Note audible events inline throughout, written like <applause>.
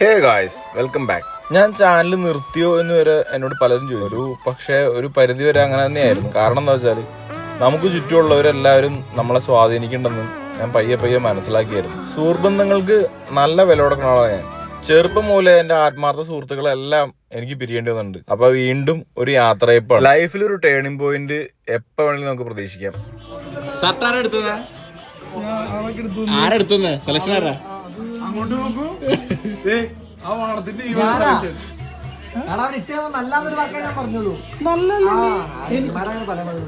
ഹേ guys welcome back ഞാൻ channel നിർത്തിയോ എന്ന് വരെ എന്നോട് പലരും ചോദിച്ചു. ഒരു പക്ഷേ ഒരു പരിധി വരെ അങ്ങനെ തന്നെയായിരുന്നു. കാരണം എന്താ വെച്ചാൽ നമുക്ക് ചുറ്റുമുള്ളവരെല്ലാവരും നമ്മളെ സ്വാധീനിക്കേണ്ടെന്ന് ഞാൻ പയ്യെ പയ്യെ മനസ്സിലാക്കിയായിരുന്നു. സുഹൃബന്ധങ്ങൾക്ക് നല്ല വില കൊടുക്കണ ആളാണ് ഞാൻ. ചെറുപ്പം മുതലേ എന്റെ ആത്മാർത്ഥ സുഹൃത്തുക്കളെല്ലാം എനിക്ക് പിരിയേണ്ടി വന്നിട്ടുണ്ട്. അപ്പൊ വീണ്ടും ഒരു യാത്രയപ്പാണ്. ലൈഫിൽ ഒരു ടേണിംഗ് പോയിന്റ് എപ്പോൾ വേണമെങ്കിലും നമുക്ക് പ്രതീക്ഷിക്കാം. സെലക്ഷൻ ആരാ? അങ്ങോട്ട് നോക്കൂ. ആ വാണത്തിന്റെ ഈ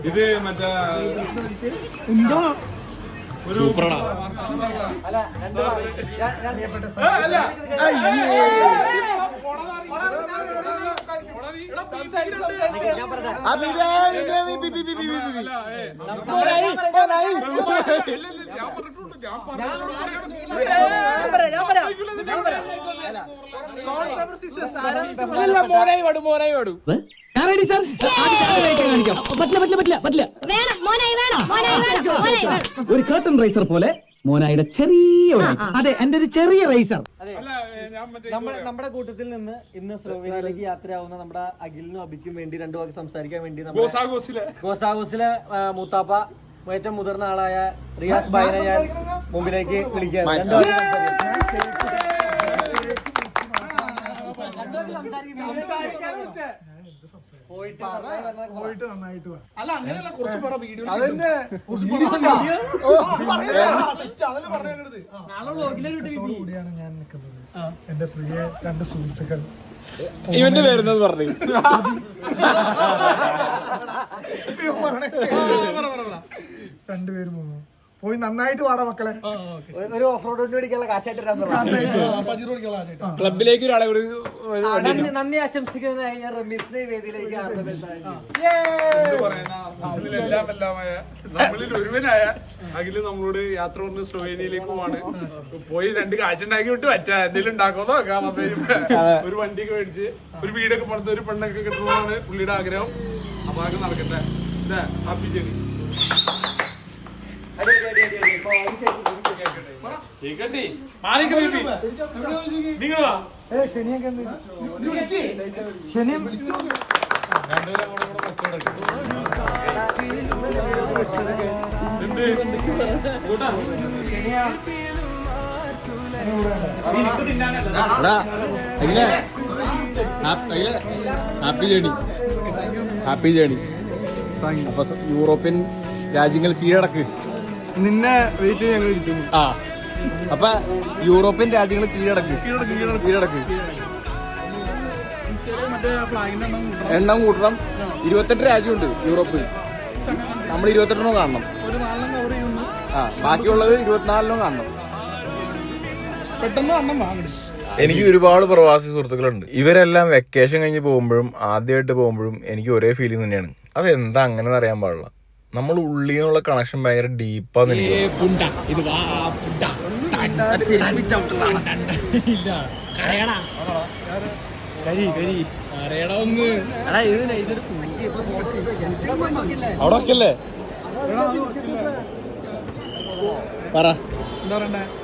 ഇത് മറ്റേ ഒരു ഞാൻ പറഞ്ഞിട്ടുണ്ട് ഞാൻ വേണം മോനായി വേണം മോനായി വേണം ഒരു കേട്ടൺ റൈസർ പോലെ മോനായുടെ ചെറിയ. അതെ എന്റെ ഒരു ചെറിയ റൈസർ നമ്മുടെ കൂട്ടത്തിൽ നിന്ന് ഇന്ന് സ്ലോവേനിയയിലേക്ക് യാത്രയാവുന്ന നമ്മുടെ അഖിലിനും അബിക്കും വേണ്ടി രണ്ടു വാക്ക് സംസാരിക്കാൻ വേണ്ടി ഗോസാഗോസിലെ. ഗോസാഗോസിലെ മൂത്താപ്പ ഏറ്റവും മുതിർന്ന ആളായ റിയാസ് ഭായിനെ ഞാൻ മുമ്പിലേക്ക് വിളിക്കുകയാണ്. രണ്ടു വാക്ക് സംസാരിക്കാം. പോയിട്ട് നന്നായിട്ട് വാ അല്ല അങ്ങനെയല്ല കുറച്ച് പറ വീഡിയോ വിധി. കൂടിയാണ് ഞാൻ നിൽക്കുന്നത്. എന്റെ പ്രിയ രണ്ട് സുഹൃത്തുക്കൾ. ഇവന്റെ പേരെന്നത് പറഞ്ഞു? <laughs> രണ്ടുപേരും പോകുന്നു പോയി നന്നായിട്ട് വാടാ മക്കളെ. ഒരു- ഓഫ് റോഡ് വണ്ടി മേടിക്കാനുള്ള കാശായിട്ട് തരാൻ പറഞ്ഞു. ക്ലബിലേക്ക് ഒരാളെ നന്ദി ആശംസിക്കുന്ന. ഞാൻ വേദിയിലേക്ക് നമ്മളിൽ ഒരുവനായ അഖിൽ നമ്മളോട് യാത്ര പറഞ്ഞ് സ്ലോവേനിയയിലേക്ക് പോവാണ്. പോയി രണ്ട് കാശ് ഉണ്ടാക്കി വിട്ട് പറ്റാ. എന്തെങ്കിലും അപ്പേരും ഒരു വണ്ടിയൊക്കെ മേടിച്ച് ഒരു വീടൊക്കെ പണിത് ഒരു പെണ്ണൊക്കെ കിട്ടണമെന്നാണ് പുള്ളിയുടെ ആഗ്രഹം. അപ്പൊ അതൊക്കെ നടക്കട്ടെ. ഇതാ ഹാപ്പി ജേണി. കൂട്ടാ ഹാപ്പി ജേണി. Happy journey. അപ്പൊ യൂറോപ്യൻ രാജ്യങ്ങൾ കീഴടക്ക്. നിന്നെ വെയിറ്റ് ഞങ്ങൾ ഇരിക്കുന്നു ആ. അപ്പൊ യൂറോപ്യൻ രാജ്യങ്ങൾ കീഴടക്ക്. കീഴടക്ക് മറ്റേ ഫ്ലാഗിന്റെ എണ്ണം കൂട്ടണം. ഇരുപത്തെട്ട് രാജ്യമുണ്ട് യൂറോപ്പിൽ നമ്മൾ ഇരുപത്തെട്ടെണ്ണം കാണണം. ഒരു നാലെണ്ണം കവർ ചെയ്യുന്നു. ആ ബാക്കിയുള്ളത് ഇരുപത്തിനാലിനും കാണണം. പെട്ടെന്ന് എണ്ണം വാങ്ങണം. എനിക്ക് ഒരുപാട് പ്രവാസി സുഹൃത്തുക്കളുണ്ട്. ഇവരെല്ലാം വെക്കേഷൻ കഴിഞ്ഞ് പോകുമ്പോഴും ആദ്യമായിട്ട് പോകുമ്പോഴും എനിക്ക് ഒരേ ഫീലിംഗ് തന്നെയാണ്. അതെന്താ അങ്ങനെ അറിയാൻ പാടില്ല. നമ്മൾ ഉള്ളിൽ നിന്നുള്ള കണക്ഷൻ ഭയങ്കര ഡീപ്പാന്ന്. അവിടെ പറ.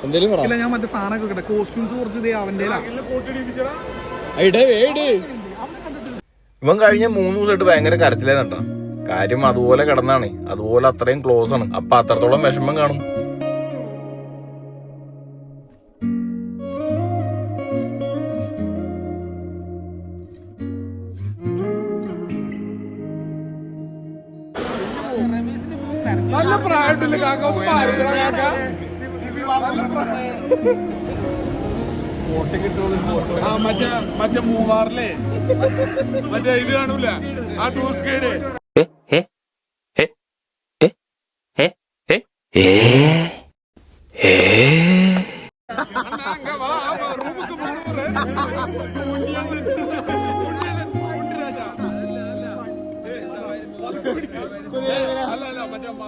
എന്തേലും പറ. ഇല്ല ഞാൻ മറ്റേ സാധനമൊക്കെ കിട്ടെ. കോസ്റ്റ്യൂംസ് കുറച്ച് അവന്റെ ഇവൻ കഴിഞ്ഞ മൂന്ന് ദിവസമായിട്ട് ഭയങ്കര കരച്ചിലേന്നുണ്ടാ കാര്യം അതുപോലെ കിടന്നാണ്. അതുപോലെ അത്രയും ക്ലോസ് ആണ്. അപ്പൊ അത്രത്തോളം വിഷമം കാണും. നല്ല പ്രായമുണ്ടല്ലേ കാക്ക? ഒന്ന് കാക്ക. ആ മറ്റേ മറ്റേ മൂവാറിലെ. മറ്റേ ഇത് കാണൂല. ആ ടൂസ് ഗൈഡ്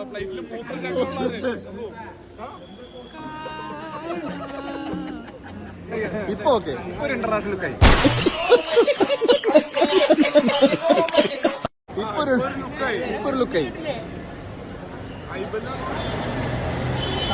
ഫ്ലൈറ്റിൽ മൂത്ര ഇപ്പൊ ഓക്കെ. ഒരു ഇന്റർനാഷണൽ ലുക്കായി ഇപ്പൊ ഒരു ഇപ്പൊ ഒരു ലുക്കായി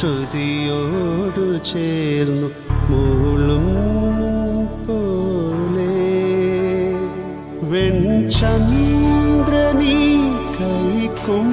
ശ്രുതിയോടു ചേർന്നു മൂളും പോലെ. വെൺചന്ദ്രനീ കൈക്കും